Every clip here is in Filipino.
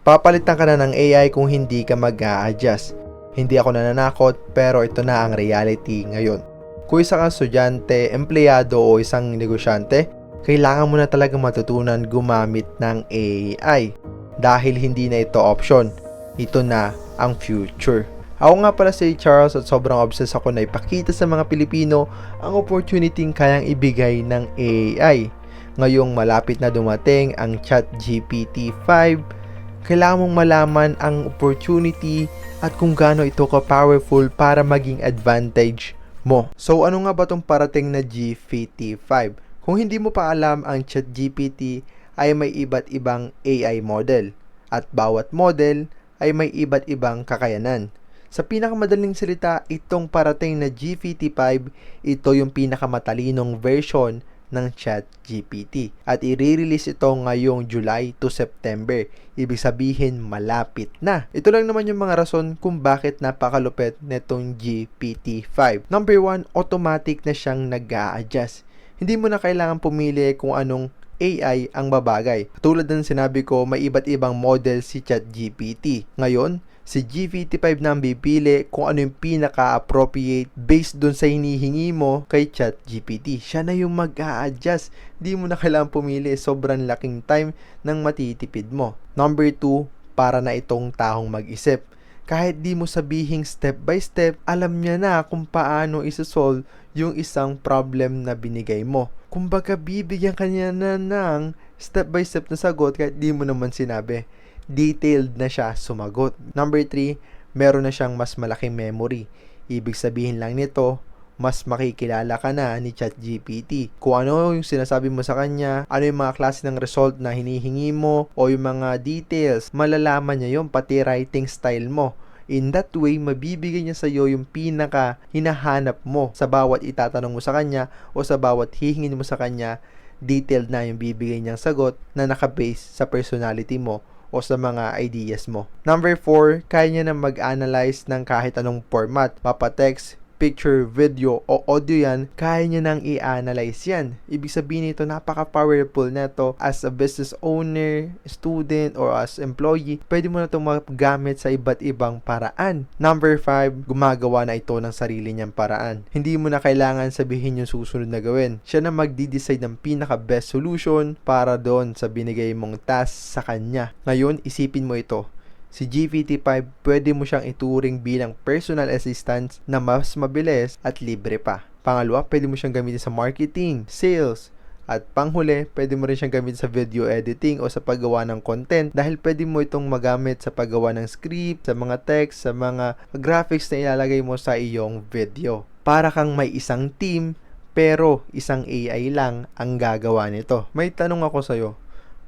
Papalitan ka na ng AI kung hindi ka mag adjust Hindi ako nananakot pero ito na ang reality ngayon. Kung isa estudyante, empleyado o isang negosyante, kailangan mo na talaga matutunan gumamit ng AI. Dahil hindi na ito option. Ito na ang future. Ako nga pala si Charles at sobrang obsessed ako na ipakita sa mga Pilipino ang opportunity kayang ibigay ng AI. Ngayong malapit na dumating ang Chat GPT 5, kailangan mong malaman ang opportunity at kung gaano ito ka-powerful para maging advantage mo. So ano nga ba tong parating na GPT-5? Kung hindi mo pa alam, ang ChatGPT ay may iba't ibang AI model at bawat model ay may iba't ibang kakayanan. Sa pinakamadaling salita, itong parating na GPT-5, ito yung pinakamatalinong version ng ChatGPT at i-release ito ngayong July to September. Ibig sabihin malapit na. Ito lang naman yung mga rason kung bakit napakalupit netong GPT-5. Number 1, automatic na siyang nag adjust Hindi mo na kailangan pumili kung anong AI ang babagay. Tulad ng sinabi ko, may iba't ibang model si ChatGPT. Ngayon, si GPT-5 na ang bipili kung ano yung pinaka-appropriate based dun sa hinihingi mo kay ChatGPT. Siya na yung mag adjust Di mo na kailangan pumili. Sobrang laking time ng matitipid mo. Number 2, para na itong taong mag-isip. Kahit di mo sabihing step by step, alam niya na kung paano isa-solve yung isang problem na binigay mo. Kumbaga, bibigyan kanya na ng step by step na sagot kahit di mo naman sinabi detailed na siya sumagot. Number 3, meron na siyang mas malaking memory. Ibig sabihin lang nito, mas makikilala ka na ni ChatGPT. Kung ano yung sinasabi mo sa kanya, ano yung mga klase ng result na hinihingi mo, o yung mga details, malalaman niya yung pati writing style mo. In that way, mabibigay niya sa iyo yung pinaka hinahanap mo sa bawat itatanong mo sa kanya o sa bawat hihingin mo sa kanya, detailed na yung bibigay niyang sagot na nakabase sa personality mo o sa mga ideas mo. Number 4, kaya niya na mag-analyze ng kahit anong format, mapa-text, picture, video, o audio yan, kaya niya nang i-analyze yan. Ibig sabihin nito, napaka-powerful na to as a business owner, student, or as employee. Pwede mo na itong magamit sa iba't ibang paraan. Number 5, gumagawa na ito ng sarili niyang paraan. Hindi mo na kailangan sabihin yung susunod na gawin. Siya na magdi-decide ng pinaka-best solution para doon sa binigay mong task sa kanya. Ngayon, isipin mo ito si GPT-5 pwede mo siyang ituring bilang personal assistant na mas mabilis at libre pa. Pangalawa, pwede mo siyang gamitin sa marketing, sales, at panghuli, pwede mo rin siyang gamitin sa video editing o sa paggawa ng content dahil pwede mo itong magamit sa paggawa ng script, sa mga text, sa mga graphics na ilalagay mo sa iyong video. Para kang may isang team pero isang AI lang ang gagawa nito. May tanong ako sa'yo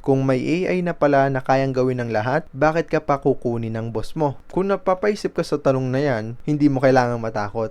kung may AI na pala na kayang gawin ng lahat, bakit ka pa kukunin ng boss mo? Kung napapaisip ka sa tanong na yan, hindi mo kailangang matakot.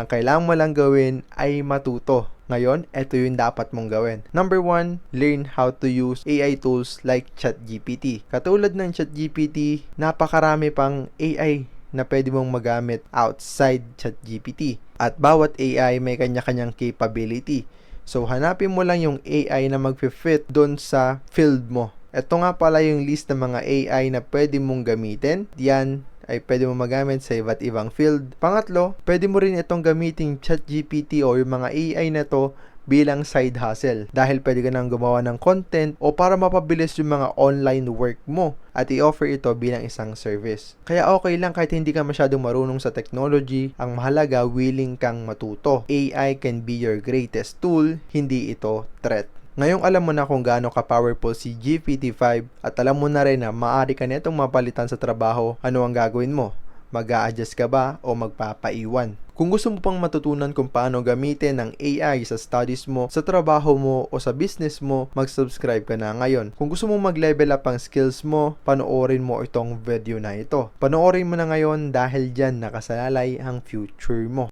Ang kailangan mo lang gawin ay matuto. Ngayon, ito yung dapat mong gawin. Number one, learn how to use AI tools like ChatGPT. Katulad ng ChatGPT, napakarami pang AI na pwede mong magamit outside ChatGPT. At bawat AI may kanya-kanyang capability. So, hanapin mo lang yung AI na mag-fit doon sa field mo. Ito nga pala yung list ng mga AI na pwede mong gamitin. Yan ay pwede mo magamit sa iba't ibang field. Pangatlo, pwede mo rin itong gamitin ChatGPT o yung mga AI na to bilang side hustle dahil pwede ka nang gumawa ng content o para mapabilis yung mga online work mo at i-offer ito bilang isang service. Kaya okay lang kahit hindi ka masyadong marunong sa technology, ang mahalaga willing kang matuto. AI can be your greatest tool, hindi ito threat. Ngayong alam mo na kung gaano ka-powerful si GPT-5 at alam mo na rin na maaari ka netong mapalitan sa trabaho, ano ang gagawin mo? Mag adjust ka ba o magpapaiwan? Kung gusto mo pang matutunan kung paano gamitin ng AI sa studies mo, sa trabaho mo o sa business mo, mag-subscribe ka na ngayon. Kung gusto mo mag-level up ang skills mo, panoorin mo itong video na ito. Panoorin mo na ngayon dahil dyan nakasalalay ang future mo.